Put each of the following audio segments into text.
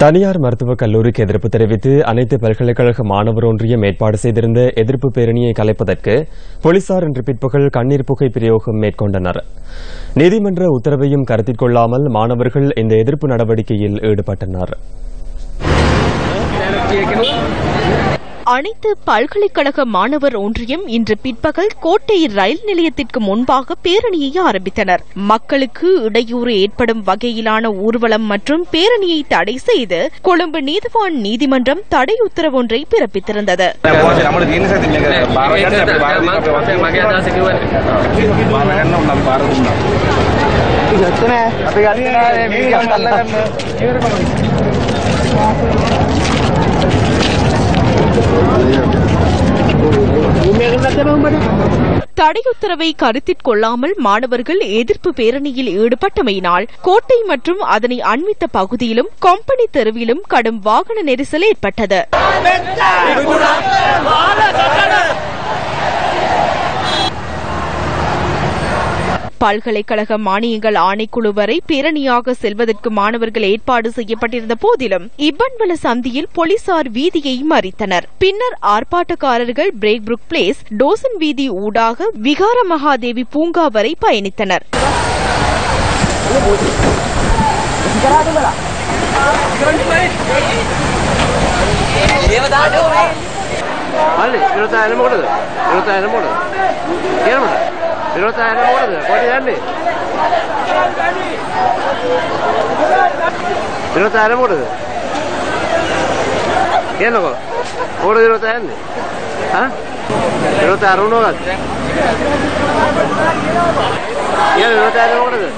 தனியார் மருத்துவக் கல்லூரிக்கு எதிர்ப்பு தெரிவித்து அனைத்து பல்கலைக்கழக மாணவர் ஒன்றியம் ஏற்பாடு செய்திருந்த எதிர்ப்பு பேரணியை கலைப்பதற்கு போலீசார் இன்று பிற்பகல் கண்ணீர் புகை பிரயோகம் மேற்கொண்டனர். நீதிமன்ற உத்தரவையும் கருத்தில் கொள்ளாமல் மாணவர்கள் இந்த எதிர்ப்பு நடவடிக்கையில் ஈடுபட்டனர். அனைத்து பல்கலைக்கழக மாணவர் ஒன்றியம் இன்று பிற்பகல் கோட்டை ரயில் நிலையத்திற்கு முன்பாக பேரணியை ஆரம்பித்தனர். மக்களுக்கு இடையூறு ஏற்படும் வகையிலான ஊர்வலம் மற்றும் பேரணியை தடை செய்து கொழும்பு நீதிவான் நீதிமன்றம் தடை உத்தரவு ஒன்றை பிறப்பித்திருந்தது. தடை உத்தரவை கருத்தில் கொள்ளாமல் மாணவர்கள் எதிர்ப்பு பேரணியில் ஈடுபட்டமையினால் கோட்டை மற்றும் அதனை அண்மித்த பகுதியிலும் கொம்பனி தெருவிலும் கடும் வாகன நெரிசல் ஏற்பட்டது. பல்கலைக்கழக மானியங்கள் ஆணைக்குழு வரை பேரணியாக செல்வதற்கு மாணவர்கள் ஏற்பாடு செய்யப்பட்டிருந்த போதிலும் இப்பன்வல சந்தியில் போலீசார் வீதியை மறித்தனர். பின்னர் ஆர்ப்பாட்டக்காரர்கள் பிரேக் புக் பிளேஸ் டோசன் வீதி ஊடாக விகார மகாதேவி பூங்கா வரை பயணித்தனர். ഇരുപത്തായിരം കൊടുത്ത് ഇരുപത്തായിരം കൊടുത്ത് Keralam pero otra no guarda, puede darle. இருபத்தி ஆயிரம் ஓடுது ஏனுக்கோ ஓடுது இருபத்தி ஆயிரம் இருபத்தி ஆறு ஓடாது ஏன் இருபத்தி ஆயிரம் ஓடுது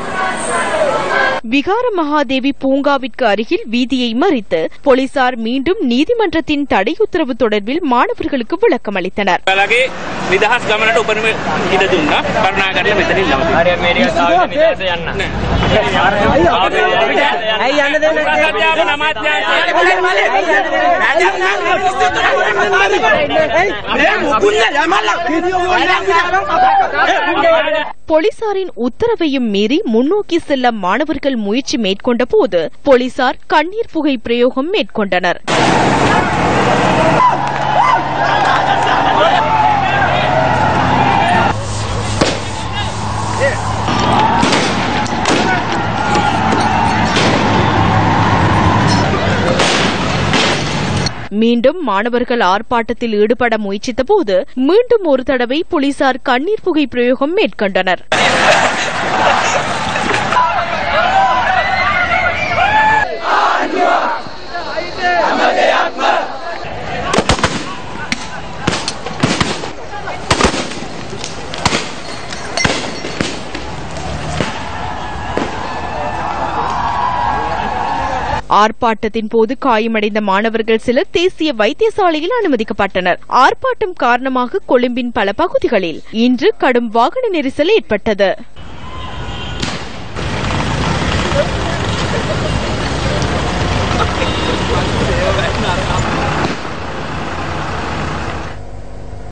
விகார மகாதேவி பூங்காவிற்கு அருகில் வீதியை மறித்து போலீசார் மீண்டும் நீதிமன்றத்தின் தடை உத்தரவு தொடர்பில் மாணவர்களுக்கு விளக்கம் அளித்தனர் නිදහස් ගමනට උපරිම ඉඩ දුන්නා කරුණාකරලා මෙතනින් නවතින්න. ඇයි යන්න දෙන්නේ නැත්තේ? අධ්‍යාපන අමාත්‍යාංශය போலீசாரின் உத்தரவையும் மீறி முன்னோக்கி செல்ல மாணவர்கள் முயற்சி மேற்கொண்ட போது போலீசார் கண்ணீர் புகை பிரயோகம் மேற்கொண்டனர் மீண்டும் மாணவர்கள் ஆர்ப்பாட்டத்தில் ஈடுபட முயற்சித்த போது மீண்டும் ஒரு தடவை போலீசார் கண்ணீர் புகை பிரயோகம் மேற்கொண்டனர். ஆர்ப்பாட்டத்தின் போது காயமடைந்த மாணவர்கள் சிலர் தேசிய வைத்தியசாலையில் அனுமதிக்கப்பட்டனர். ஆர்ப்பாட்டம் காரணமாக கொழும்பின் பல பகுதிகளில் இன்று கடும் வாகன நெரிசல் ஏற்பட்டது.